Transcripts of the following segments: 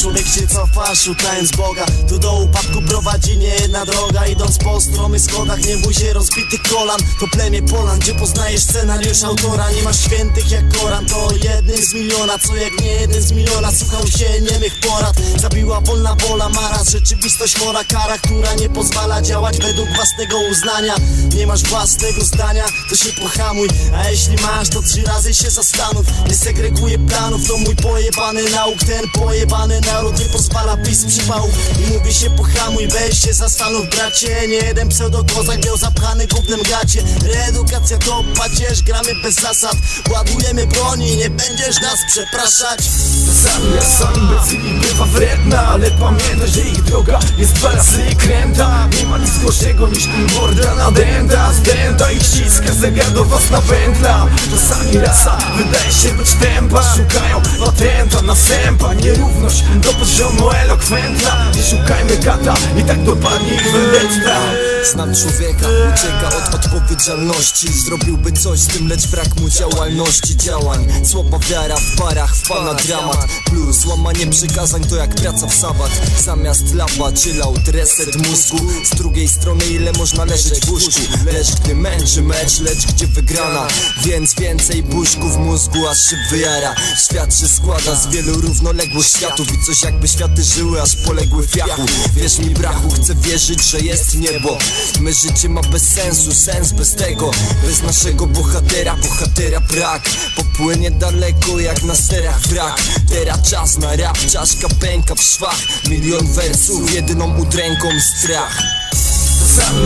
wstępa Szukając Boga, tu do upadku prowadzi nie jedna droga. Idąc po stromych schodach, nie bój się rozbitych kolan. To plemię Polan, gdzie poznajesz scenariusz autora. Nie masz świętych jak Koran, to jednym z miliona. Co jak nie jeden z miliona, słuchał się niemych porad. Zabiła wolna wola, maraz, rzeczywistość chora. Kara, która nie pozwala działać według własnego uznania. Nie masz własnego zdania, to się pohamuj. A jeśli masz, to trzy razy się zastanów. Nie segreguję planów, to mój pojebany nauk Ten pojebany naród nie pozwala pis przypałów I mówi się pohamuj, weź się zastanów bracie. Nie jeden pseudokozak miał zapchany gównem gacie. Reedukacja to pacierz, gramy bez zasad. Ładujemy broni, nie będziesz nas przepraszać. Czasami rasa imbecyli bywa wredna Ale pamiętaj, że ich droga jest dwa razy kręta. Nie ma nic gorszego niż morda nadęta Zdęta i ściska zegar do was napętla Czasami rasa wydaje się być tempa Szukają patenta na sępa. Nierówność do poziomu elokwentna Nie szukajmy gata i tak dopadnie ich vendetta Znam człowieka, ucieka od odpowiedzialności. Zrobiłby coś z tym, lecz brak mu działalności. Działań, słaba wiara w parach, wpana dramat. Plus łamanie przykazań to jak praca w sabat. Zamiast lapa, chillout, reset mózgu. Z drugiej strony ile można leżeć w łóżku? Lecz gdy męczy mecz, lecz gdzie wygrana? Więc więcej buźku w mózgu, aż się wyjara. Świat się składa z wielu równoległych światów I coś jakby światy żyły, aż poległy w jachu Wierz mi brachu, chcę wierzyć, że jest niebo My życie ma bez sensu, sens bez tego Bez naszego bohatera, bohatera brak Popłynie daleko jak na sterach wrak Teraz czas na rap, czaszka pęka w szwach Milion wersów, jedyną udręką strach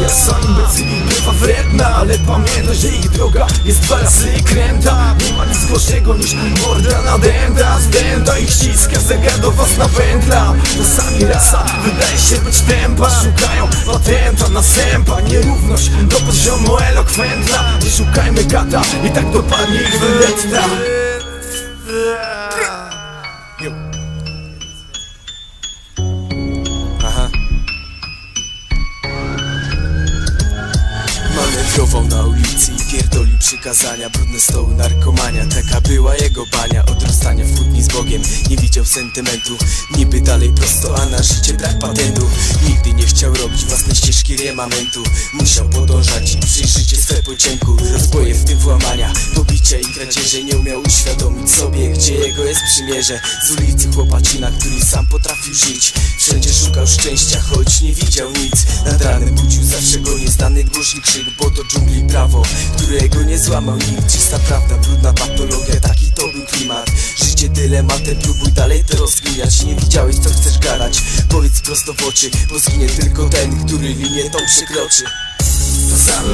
rasa imbecyli bywa wredna Ale pamiętaj, że ich droga jest dwa kręta. Nie ma nic gorszego niż morda nadęta Zdęta i ściska do was napętla. Czasami rasa wydaje się być tempa Szukają patenta na sępa. Nierówność do poziomu elokwentna. Nie szukajmy gata i tak dopadnie ich vendetta Manewrował na ulicy i pierdolił przykazania. Brudne stoły, narkomania, taka była jego bania. Od rozstania w kłótni z Bogiem. Nie widział sentymentu. Niby dalej prosto, a na życie brak patentu. Nigdy nie chciał robić własnej ścieżki remamentu. Musiał podążać i przyjrzycie swe po ciemku Rozboje w tym włamania, pobicia i kradzieże. Nie umiał uświadomić sobie, gdzie jego jest przymierze. Z ulicy chłopacina, który sam potrafił żyć. Wszędzie szukał szczęścia, choć nie widział nic. Nad ranem zawsze go nieznany głośny krzyk Bo to dżungli prawo, którego nie złamał nikt. Czysta prawda, brudna patologia, taki to był klimat. Życie dylematem, próbuj dalej to rozkminiać Nie widziałeś co chcesz gadać, powiedz prosto w oczy Bo zginie tylko ten, który linię tą przekroczy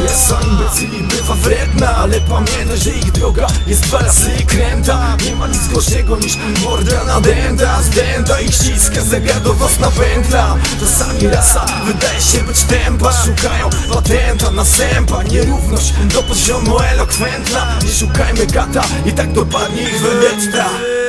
Rasa imbecyli bywa wredna Ale pamiętaj, że ich droga jest dwa razy kręta. Nie ma nic gorszego niż morda nadęta Zdęta i ściska do was napętla. Czasami rasa wydaje się być tempa Szukają patenta na sępa. Nierówność do poziomu elokwentna. Nie szukajmy gata i tak dopadnie ich vendetta